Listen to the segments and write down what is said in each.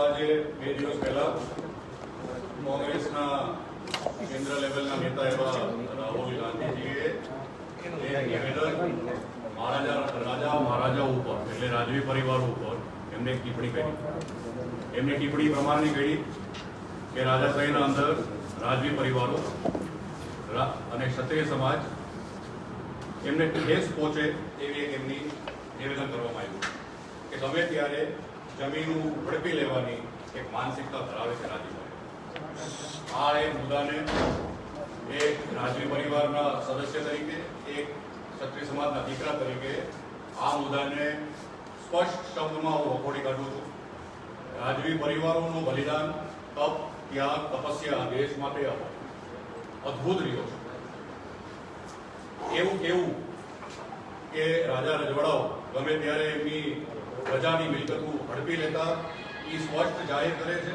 આજે બે દિવસ પહેલા કોંગ્રેસના કેન્દ્ર લેવલના નેતા એવા રાહુલ ગાંધીજીએ મહારાજા રાજા મહારાજા ઉપર, એટલે રાજવી પરિવાર ઉપર એમને એક ટિપ્પણી કરી. એમની ટિપ્પણી પ્રમાણની કરી કે રાજાશાહીના અંદર રાજવી પરિવારો અને ક્ષત્રિય સમાજ એમને ઠેસ પહોંચે એવી એમની નિવેદન કરવામાં આવ્યું કે ગમે ત્યારે જમીન ઝડપી લેવાની એક માનસિકતા ધરાવે છે રાજ્યમાં. આ એ મુદ્દાને એક રાજવી પરિવારના સદસ્ય તરીકે, એક ક્ષત્રિય સમાજના દીકરા તરીકે આ મુદ્દાને સ્પષ્ટ શબ્દમાં હું વખોડી કાઢું છું. રાજવી પરિવારોનું બલિદાન, તપ, ત્યાગ, તપસ્યા દેશ માટે અદ્ભુત રહ્યો છે. એવું કેવું કે રાજા રજવાડાઓ ગમે ત્યારે એમની પ્રજાની મિલકતું હડપી લેતા એ સ્પષ્ટ જાહેર કરે છે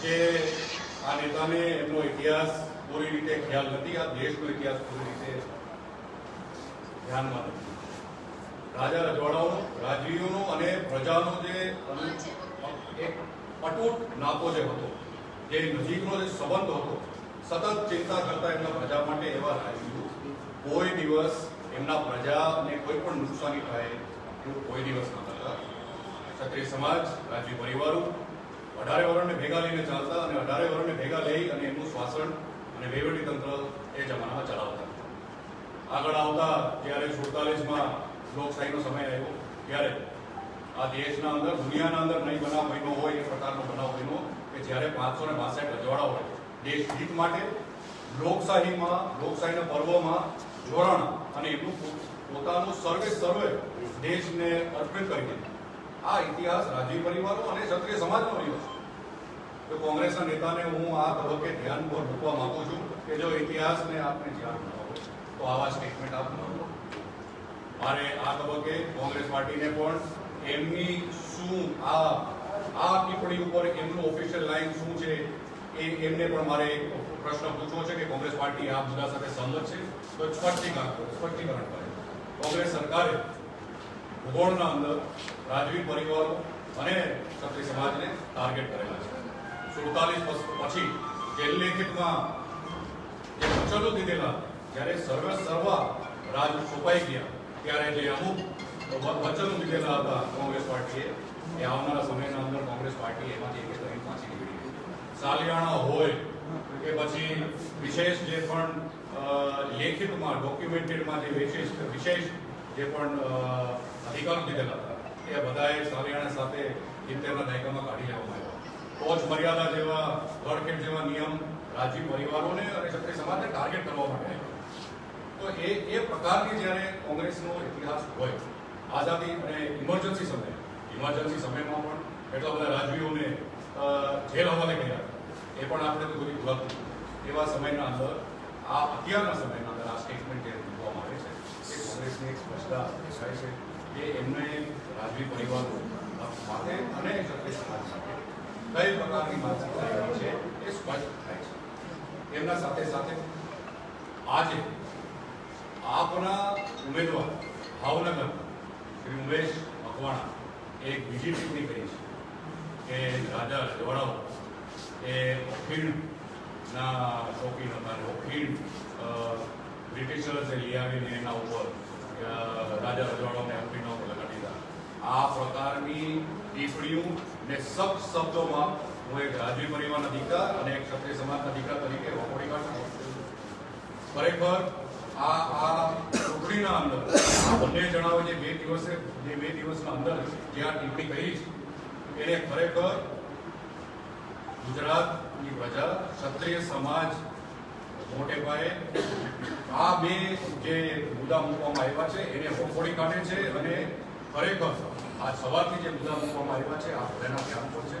કે આ નેતાને એમનો ઇતિહાસ પૂરી રીતે ખ્યાલ નથી, આ દેશનો ઇતિહાસ પૂરી રીતે ધ્યાનમાં નથી. રાજા રજવાડાઓ રાજવીઓનો અને પ્રજાનો જે એક અટૂટ નાતો જે હતો, જે નજીકનો જે સંબંધ હતો, સતત ચિંતા કરતા એમના પ્રજા માટે એવા રાજવીઓ કોઈ દિવસ એમના પ્રજાને કોઈ પણ નુકસાની થાય એવું કોઈ દિવસ ન કરતા ક્ષત્રિય સમાજ, રાજવી પરિવારો અઢારે વર્ણને ભેગા લઈને ચાલતા અને અઢારે વર્ણને ભેગા લઈ અને એમનું શાસન અને વહીવટીતંત્ર એ જમાનામાં ચલાવતા. આગળ આવતા જ્યારે સુડતાલીસમાં લોકશાહીનો સમય આવ્યો, ત્યારે આ દેશના અંદર, દુનિયાના અંદર નહીં બનાવ બન્યો હોય એ પ્રકારનો બનાવ બન્યો કે જ્યારે પાંચસો ને બાસઠ રજવાડા હોય, દેશ હિત માટે લોકશાહીમાં, લોકશાહીના પર્વમાં જોડાણ અને એમનું પોતાનું સર્વે સર્વે દેશને અર્પિત કરી દીધું આ ઇતિહાસ રાજીવ પરિવારનો અને ક્ષત્રિય સમાજનો રહ્યો છે. તો કોંગ્રેસના નેતાને હું આ તબક્કે ધ્યાન પર મૂકવા માંગુ છું કે જો ઇતિહાસને આપને ધ્યાન તો આવા સ્ટેટમેન્ટ આપ. ન મારે આ તબક્કે કોંગ્રેસ પાર્ટીને પણ એમની શું, આ આ ટિપ્પણી ઉપર એમનું ઓફિશિયલ લાઈન શું છે એ એમને પણ મારે પ્રશ્ન પૂછવો છે કે કોંગ્રેસ પાર્ટી આ મુદ્દા સાથે સંમત છે? તો સ્પષ્ટીકરણ સ્પષ્ટીકરણ કરે. કોંગ્રેસ સરકારે ભૂગોળના અંદર રાજવી પરિવારો અને ક્ષત્રિય સમાજને ટાર્ગેટ કરેલા છે. સુડતાલીસ પછી જે લેખિતમાં જે વચનો દીધેલા, જ્યારે સર્વ સર્વા રાજ સોંપાઈ ગયા, ત્યારે જે અમુક વચનો દીધેલા હતા કોંગ્રેસ પાર્ટીએ, એ આવનારા સમયના અંદર કોંગ્રેસ પાર્ટી એમાંથી એક એક પાછી નીકળી સાલિયાણા હોય કે પછી વિશેષ જે પણ લેખિતમાં ડોક્યુમેન્ટેડમાં જે વિશેષ વિશેષ જે પણ અધિકારો દીધેલા હતા, એ બધાએ સાલિયાણા સાથે સિત્તેરના દાયકામાં કાઢી લેવામાં આવ્યા. ટોચ મર્યાદા જેવા ગળખેડ જેવા નિયમ રાજવી પરિવારોને અને ક્ષત્રિય સમાજને ટાર્ગેટ કરવા માટે તો એ એ પ્રકારની જ્યારે કોંગ્રેસનો ઇતિહાસ હોય, આઝાદી અને ઇમરજન્સી સમય ઇમરજન્સી સમયમાં પણ એટલા બધા રાજવીઓને જેલ હવાલે હતા એ પણ આપણે પૂરી બધી એવા સમયના અંદર, આ અત્યારના સમયના અંદર આ સ્ટેટમેન્ટ જે મૂકવામાં આવે છે, એ કોંગ્રેસની એક સ્પષ્ટતા દેખાય છે કે એમને રાજવી પરિવારો માટે અને માટે કઈ પ્રકારની માનસિકતા છે એ સ્પષ્ટ થાય છે. એમના સાથે સાથે આજે આપના ઉમેદવાર, ભાવનગર શ્રી ઉમેશ મકવાણા એક બીજી ટિપ્પણી કરી છે કે રાજા રજવાડાઓ એ અફીણના શોખીન હતા ઓખીણ બ્રિટિશર્સે લઈ આવીને એના ઉપર રાજા રજવાડાઓને અફીણના ઉપર લગાડી દીધા. આ પ્રકારની ટિપ્પણીઓ ને સબ શબ્દોમાં હું એક રાજવી પરિવારના દીકરા અને એક ક્ષત્રિય સમાજના દીકરા તરીકે વખોડી કાઢું ખરેખર આ આ ટુકડીના અંદર બંને જણાવે જે બે દિવસે, જે બે દિવસના અંદર જે આ ટિપ્પણી કરી છે, એને ખરેખર ગુજરાતની પ્રજા, ક્ષત્રિય સમાજ મોટે પાયે આ બે જે મુદ્દા મૂકવામાં આવ્યા છે, એને હોફોડી કાઢે છે અને ખરેખર આ સવારથી જે મુદ્દા મૂકવામાં આવ્યા છે, આ બધાના ધ્યાન પર છે.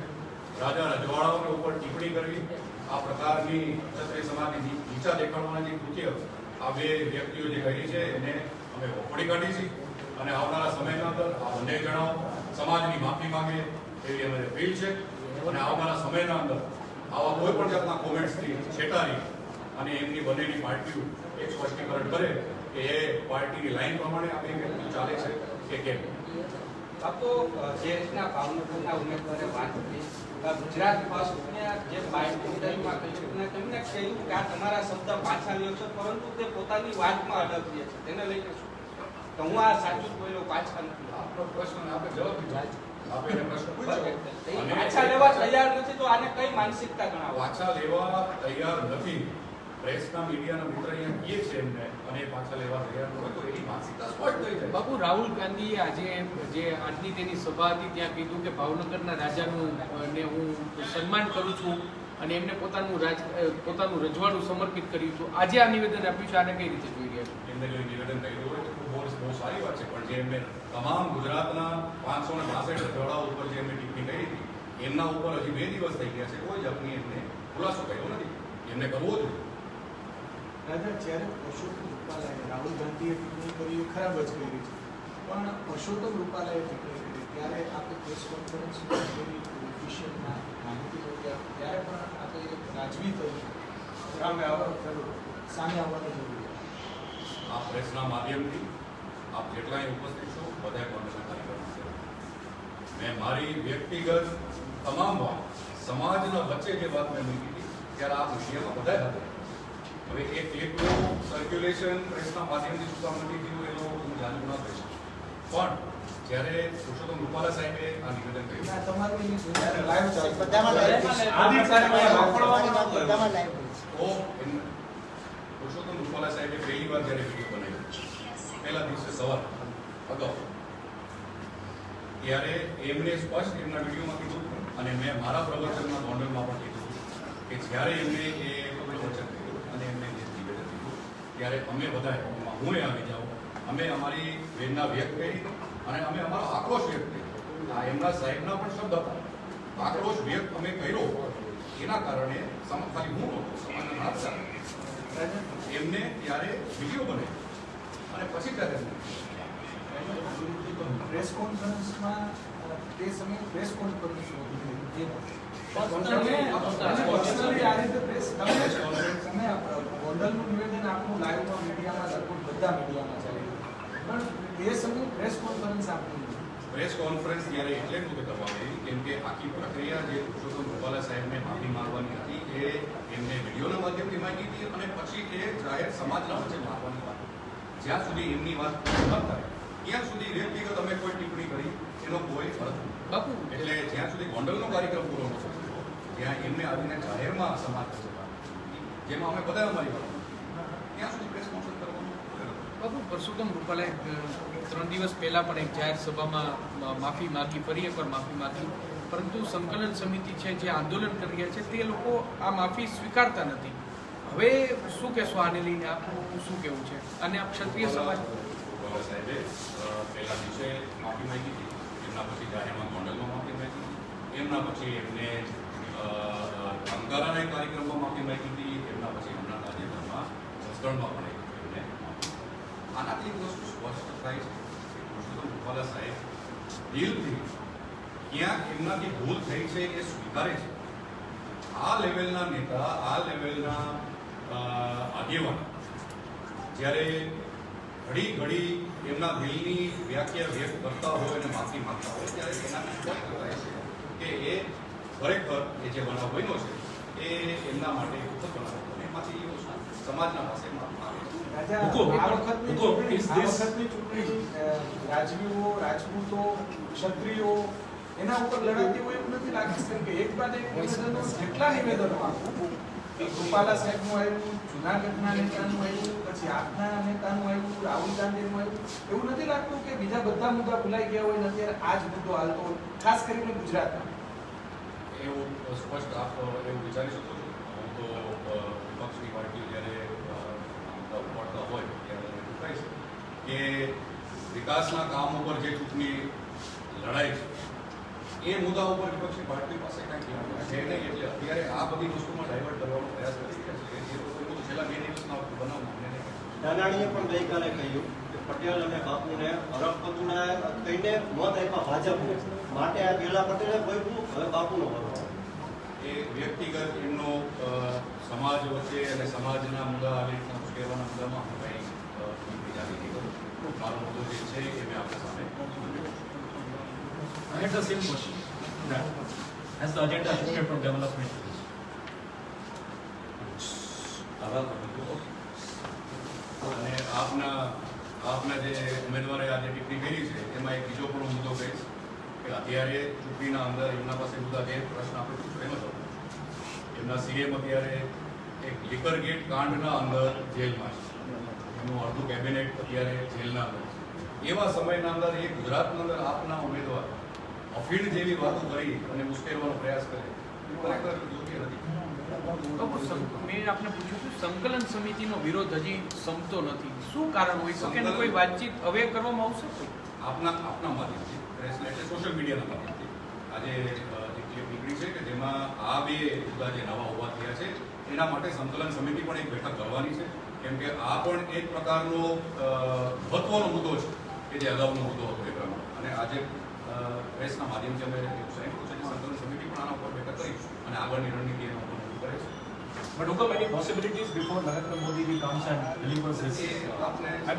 રાજા રજવાડાઓને ઉપર ટિપ્પણી કરવી, આ પ્રકારની ક્ષત્રિય સમાજની નીચા દેખાડવાના જે કૃત્ય, આ બે વ્યક્તિઓ જે કરી છે, એને અમે વખોડી કાઢી છે. અને આવનારા સમયના અંદર આ બંને જણાઓ સમાજની માફી માંગે એવી અમારી અપીલ છે. અને આવનારા સમયના અંદર આવા કોઈ પણ જાતના કોમેન્ટ્સથી છેટારી અને એમની બંનેની પાર્ટીઓ એક સ્પષ્ટીકરણ કરે કે એ પાર્ટીની લાઈન પ્રમાણે આ બે વ્યક્તિ ચાલે છે કે કેમ? બાપુ જે રીતના ભાવનગરના ઉમેદવારે વાત કરી ગુજરાત ફર્સ્ટને જે બાઇન્ડિંગમાં કહ્યું અને તેમને કહ્યું કે આ તમારા શબ્દ પાછા લ્યો છો, પરંતુ તે પોતાની વાતમાં અડગ છે. તેને લઈને શું તો હું આ સાચું જ બોલ્યો પાછા નથી. આપનો પ્રશ્ન આપણે જવાબ પાછા. લેવા તૈયાર નથી તો આને કઈ માનસિકતા ગણાવો? પાછા લેવા તૈયાર નથી. પ્રેસના મીડિયાના મિત્ર અહીંયા કહે છે એમને અને પાછા લેવા તૈયાર ન હોય તો એની માનસિકતા સ્પષ્ટ થઈ જાય. બાપુ રાહુલ ગાંધીએ આજે જે આજની તેની સભા હતી ત્યાં કીધું કે ભાવનગરના રાજાનું ને હું સન્માન કરું છું અને એમને પોતાનું રાજ પોતાનું રજવાડું સમર્પિત કર્યું છું. આજે આ નિવેદન આપ્યું છે આને કઈ રીતે જોઈ રહ્યા છો? એમને નિવેદન કર્યું હોય ખૂબ બહુ સારી વાત છે પણ જે એમને તમામ ગુજરાતના પાંચસો ને બાસઠ રજવાડાઓ ઉપર જે એમને ટિપ્પણી કરી હતી એમના ઉપર હજી બે દિવસ થઈ ગયા છે કોઈ જાતની એમને ખુલાસો કર્યો નથી. એમને કરવો જોઈએ. રાજા જ્યારે પરસોત્તમ રૂપાલાએ રાહુલ ગાંધીએ ટિપ્પણી કરી એ ખરાબ જ કરી છે પણ પરસોત્તમ રૂપાલાએ ટિપ્પણી કરી ત્યારે આપણે પ્રેસ કોન્ફરન્સ ઓફિશિયલમાં માહિતી મળી ત્યારે પણ આપણે રાજવી થયું સામે આવવા સામે આવવાની જરૂર આ પ્રેસના માધ્યમથી આપ જેટલાય ઉપસ્થિત છો બધાએ કોંગ્રેસના કાર્યકર્તા છે મેં મારી વ્યક્તિગત તમામ વાત સમાજના વચ્ચે જે વાત મેં મૂકી હતી ત્યારે આ મીડિયામાં બધા હતા હવે એ ક્લિપનું સર્ક્યુલેશન પ્રેસના માધ્યમથી શું કામ નથી થયું એનો હું જાણું ના કહીશ પણ જ્યારે પુરુષોત્તમ રૂપાલા સાહેબે આ નિવેદન કર્યું ના, તમારું એની જોઈને live ચાલુ છે. બધામાં live છે. બધામાં live છે. તો એમ પુરુષોત્તમ રૂપાલા સાહેબે પહેલી વાર જ્યારે વીડિયો બનાવ્યો પહેલા દિવસે સવાર. અગાઉ. ત્યારે એમને સ્પષ્ટ એમના વિડીયોમાં કીધું અને મેં મારા પ્રવચનના ગોંડલમાં પણ કીધું કે જ્યારે એમને એ પ્રવચન કર્યું અને એમને નિર્ણય નિવેદન ત્યારે અમે બધા હું આવી જાઉં, અમે અમારી વેદના વ્યક્ત કરી અને અમે અમારો આક્રોશ વ્યક્ત કર્યો. આ એમના સાહેબના પણ શબ્દ હતા. આક્રોશ વ્યક્ત અમે કર્યો. એના કારણે સમ ખાલી હું એમને ત્યારે વીડિયો બને અને પછી પ્રેસ કોન્ફરન્સમાં તે સમયે પ્રેસ કોન્ફરન્સ ગોંડલનું નિવેદન આપણું લાઈવમાં મીડિયામાં લગભગ બધા મીડિયામાં ચાલે પણ એ સમયે પ્રેસ કોન્ફરન્સ આપણી. પ્રેસ કોન્ફરન્સ ત્યારે એટલે જ નહોતી કરવાની કેમ કે આખી પ્રક્રિયા જે પુરુષોત્તમ રૂપાલા સાહેબને માફી માંગવાની હતી એ એમને વિડીયોના માધ્યમથી માંગી હતી અને પછી એ જાહેર સમાજના વચ્ચે માંગવાની જ્યાં સુધી એમની વાત ન થાય ત્યાં સુધી વ્યક્તિગત અમે કોઈ ટિપ્પણી કરી એનો કોઈ અર્થ બાપુ. એટલે જ્યાં સુધી ગોંડલનો કાર્યક્રમ પૂરો ન થયો ત્યાં એમને આવીને જાહેરમાં સમાજ થતા જેમાં અમે બધા અમારી વાત ત્યાં સુધી પ્રેસ કોન્ફરન્સ કરવાનું બાપુ પરસોત્તમ રૂપાલાએ ત્રણ દિવસ પહેલાં પણ એક જાહેર સભામાં માફી માગી ફરી એકવાર માફી માગી. પરંતુ સંકલન સમિતિ છે જે આંદોલન કરી રહ્યા છે તે લોકો આ માફી સ્વીકારતા નથી. હવે શું કહેશો આને લઈને? આપનું શું કહેવું છે? અને આ ક્ષત્રિય સમાજ સાહેબે પહેલા દિવસે માફી માંગી હતી. એમના પછી જાહેરમાં ગોંડલમાં માફી માંગી હતી. એમના પછી એમને અંકારાના કાર્યક્રમમાં માફી માંગી હતી. એમના પછી હમણાં તાજેતરમાં જસદણમાં પણ એમને આનાથી એક વસ્તુ સ્પષ્ટ થાય છે. કે રૂપાલા સાહેબ દિલથી ક્યાંક એમનાથી ભૂલ થઈ છે એ સ્વીકારે છે. આ લેવલના નેતા આ લેવલના આગેવાન. જ્યારે ઘડી ઘડી એમના દિલની વ્યાખ્યા વ્યક્ત કરતા હોય અને માફી માંગતા હોય ત્યારે એનાથી સ્પષ્ટ થાય છે કે એ ખરેખર એ જે બનાવ બન્યો છે એ એમના માટે દુઃખદ બનાવ અને એમાંથી એ વસ્તુ સમાજના પાસે રાજવીઓ રાજપૂતો ક્ષત્રિયો એના ઉપર લડાતી હોય એવું નથી લાગી શકે એક બાદ એક નિવેદનો જેટલા નિવેદનો આપો રૂપાલા સાહેબનું આવ્યું જુનાગઢના નેતાનું આવ્યું પછી આપના નેતાનું આવ્યું રાહુલ ગાંધીનું આવ્યું. એવું નથી લાગતું કે બીજા બધા મુદ્દા ભૂલાઈ ગયા હોય અત્યારે આ જ મુદ્દો હાલતો ખાસ કરીને ગુજરાતમાં. એવું સ્પષ્ટ આપ એવું વિચારી શકો છો? હું તો વિપક્ષની પાર્ટીઓ જ્યારે અ, ઉપાડતા હોય ત્યારે એવું કે વિકાસના કામ ઉપર જે ચૂંટણી લડાઈ છે એ મુદ્દા ઉપર વિપક્ષી પાર્ટી પાસે કાંઈ છે નહીં એટલે અત્યારે આ બધી વસ્તુમાં ડાયવર્ટ કરવાનો પ્રયાસ કરી રહ્યા છે. એ લોકો છેલ્લા બે દિવસના બનાવ નહીં. દાનાણીએ પણ ગઈકાલે કહ્યું કે પટેલ અને બાપુને હરફ પતુના કહીને મત આપ્યા ભાજપને. માટે આ પહેલા પટેલે ભોગવું હવે બાપુનો ભરવો એ વ્યક્તિગત એમનો સમાજ વચ્ચે અને સમાજના મુદ્દા આવી રીતના ઉશ્કેરવાના મુદ્દામાં હું કંઈ મારો મુદ્દો જે છે એ મેં આપણા સામે મૂક્યો agenda same question. That has the agenda shifted from development to this? અને આપના આપના જે ઉમેદવારે આજે ટિપ્પણી કરી છે એમાં એક બીજો પણ હું મુદ્દો કહીશ કે અત્યારે ચૂંટણીના અંદર એમના પાસે બધા જે પ્રશ્ન આપણે એનો જવાબ એમના સીએમ અત્યારે એક લિકર ગેટ કાંડના અંદર જેલમાં છે. એમનું અડધું કેબિનેટ અત્યારે જેલના અંદર છે. એવા સમયના અંદર એ ગુજરાતના અંદર આપના ઉમેદવાર અફીણ જેવી વાતો કરી અને મુશ્કેલવાનો પ્રયાસ કરે ખરેખર યોગ્ય નથી મેં આપને પૂછ્યું હતું સંકલન સમિતિનો વિરોધ હજી સમતો નથી શું કારણ હોય શકે કોઈ વાતચીત હવે કરવામાં આવશે આપના આપના માધ્યમથી પ્રેસ એટલે સોશિયલ મીડિયાના માધ્યમથી આજે એક ક્લિપ નીકળી છે કે જેમાં આ બે મુદ્દા જે નવા ઊભા થયા છે એના માટે સંકલન સમિતિ પણ એક બેઠક કરવાની છે કેમ કે આ પણ એક પ્રકારનો મહત્વનો મુદ્દો છે કે જે અગાઉનો મુદ્દો હતો એ પ્રમાણે અને આજે પ્રેસના માધ્યમથી અમે કે સંકલન સમિતિ પણ આના ઉપર બેઠક કરી અને આગળની રણનીતિ એના ઉપર નક્કી કરે છે But look up any possibilities before Narendra Modi ji comes and delivers his. એ આપને